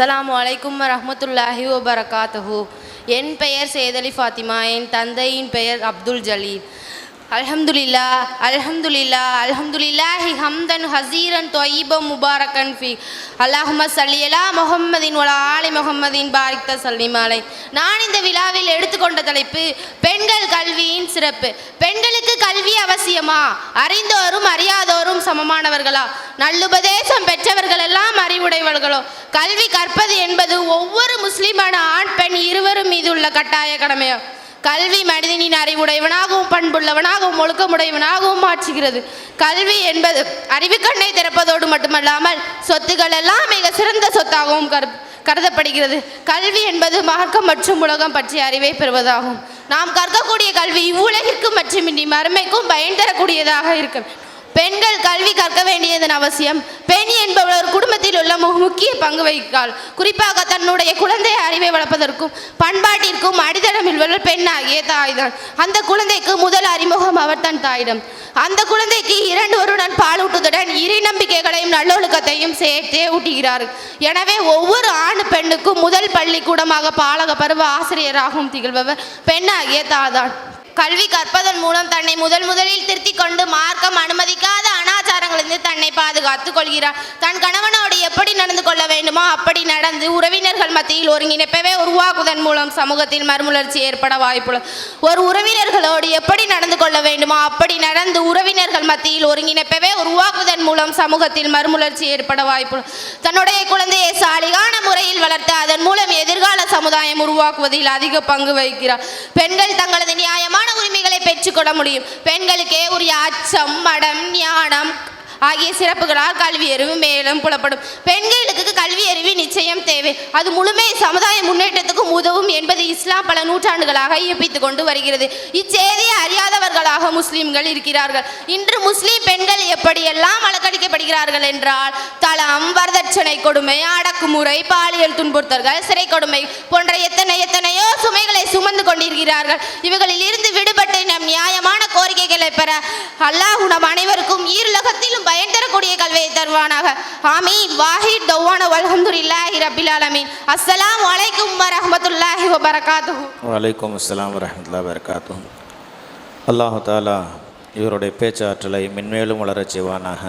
அஸ்ஸலாமு அலைக்கும் ரஹமத்துல்லாஹி வபரகாத்துஹு. என் பெயர் சேதலி ஃபாத்திமா என் தந்தையின் பெயர் அப்துல் ஜலீல். அல்ஹம்துலில்லா அல்ஹம்துலில்லா அல்ஹம்துலில்லாஹி ஹம்தன் ஹசீரன் தொய்பம் முபாரக்கன் ஃபி. அல்லாஹும சல்லியலா முஹம்மதின் ஒலா ஆலி முகம்மதின் பாரிக்த சல்லிமாலை நான் இந்த விழாவில் எடுத்துக்கொண்ட தலைப்பு பெ கல்வியின் சிறப்பு. பெண்களுக்கு கல்வி அவசியமா? அறிந்தோரும் அறியாதோரும் சமமானவர்களா? நல்லுபதேசம் பெற்றவர்கள் எல்லாம் அறிவுடையவர்களோ? கல்வி கற்பது என்பது ஒவ்வொரு முஸ்லிமான ஆண் பெண் இருவரும் மீது உள்ள கட்டாய கடமையோ? கல்வி மனிதனின் அறிவுடையவனாகவும் பண்புள்ளவனாகவும் ஒழுக்கமுடையவனாகவும் மாற்றுகிறது. கல்வி என்பது அறிவுக்கண்ணை திறப்பதோடு மட்டுமல்லாமல் சொத்துக்கள் எல்லாம் மிக சிறந்த சொத்தாகவும் கரு கருதப்படுகிறது. கல்வி என்பது மார்க்கம் மற்றும் உலகம் பற்றிய அறிவை பெறுவதாகும். நாம் கற்கக்கூடிய கல்வி இவ்வுலகிற்கும் மற்றும் மறுமைக்கும் பயன் தரக்கூடியதாக இருக்க பெண்கள் கல்வி கற்க வேண்டியதன் அவசியம். பெண் என்பவள் ஒரு குடும்பத்தில் உள்ள முக்கிய பங்கு வகிக்கிறாள் குறிப்பாக தன்னுடைய குழந்தை அறிவை வளர்ப்பதற்கும் பண்பாட்டிற்கும் அடித்தளம் இல்வள் பெண்ணாகிய தாய்தான். அந்த குழந்தைக்கு முதல் அறிமுகம் அவர் தன் தாயிடம். அந்த குழந்தைக்கு இரண்டு வருடன் பாலூட்டுவதுடன் இறை நம்பிக்கைகளையும் நல்லொழுக்கத்தையும் சேர்த்தே ஊட்டுகிறார் எனவே ஒவ்வொரு ஆண் பெண்ணுக்கு முதல் பள்ளிக்கூடமாக பாலக பருவ ஆசிரியராகவும் திகழ்பவர் பெண்ணாகிய தாதான். கல்வி கற்பதன் மூலம் தன்னை முதல் முதலில் திருத்திக் கொண்டு மார்க்கம் அனுமதிக்காத அனாச்சாரங்களிலிருந்து தன்னை பாதுகாத்துக் கொள்கிறார். தன் கணவனோடு எப்படி நடந்து கொள்ள வேண்டுமோ அப்படி நடந்து உறவினர்கள் மத்தியில் ஒருங்கிணைப்பவே உருவாக்குவதன் மூலம் சமூகத்தில் மறுமலர்ச்சி ஏற்பட வாய்ப்புள்ளது. ஒரு உறவினர் உறவினர்களோடு எப்படி நடந்து கொள்ள வேண்டுமோ அப்படி நடந்து உறவினர்கள் மத்தியில் ஒருங்கிணைப்பவே உருவாக்குவதன் மூலம் சமூகத்தில் மறுமலர்ச்சி ஏற்பட வாய்ப்பு தன்னுடைய குழந்தையை சாலிகான முறையில் வளர்த்து அதன் மூலம் எதிர்கால சமுதாயம் உருவாக்குவதில் அதிக பங்கு வகிக்கிறார். பெண்கள் தங்களது நியாயமான உரிமைகளை பெற்றுக்கொள்ள முடியும். பெண்களுக்கே உரிய அச்சம் மடம் ஞானம் ஆகிய சிறப்புகளால் கல்வி அறிவு மேலும் புலப்படும். பெண்களுக்கு கல்வி அறிவு நிச்சயம் தேவை. அது முழுமை சமுதாய முன்னேற்றத்துக்கும் உதவும் என்பது இஸ்லாம் பல நூற்றாண்டுகளாக இயப்பித்துக் கொண்டு வருகிறது. இச்செய்தியை அறியாதவர்களாக முஸ்லிம்கள் இருக்கிறார்கள். இன்று முஸ்லிம் பெண்கள் எப்படியெல்லாம் வழக்கடிக்கப்படுகிறார்கள் என்றால் தளம் வரதட்சணை கொடுமை அடக்குமுறை பாலியல் துன்புறுத்தல்கள் சிறை கொடுமை போன்ற எத்தனை எத்தனையோ சுமைகளை சுமந்து கொண்டிருக்கிறார்கள். இவைகளில் இருந்து விடுபட்டு கோரிக்கைகளை பெற அல்லாஹ் நம் அனைவருக்கும் ஈரலகத்திலும் பயன் தரக்கூடிய கல்வியை தருவானாக. ஆமீன். வாஹித் தௌவான வல்ஹம்துலில்லாஹி ரபில் ஆலமீன். அஸ்ஸலாம் அலைக்கும் வரஹ்மத்துல்லாஹி வபரகாத்துஹு. வலைக்கும் அஸ்ஸலாம் வரமத்துல்லா வரகாத்து அல்லாஹு தாலா இவருடைய பேச்சாற்றலை மென்மேலும் வளரச் செய்வானாக.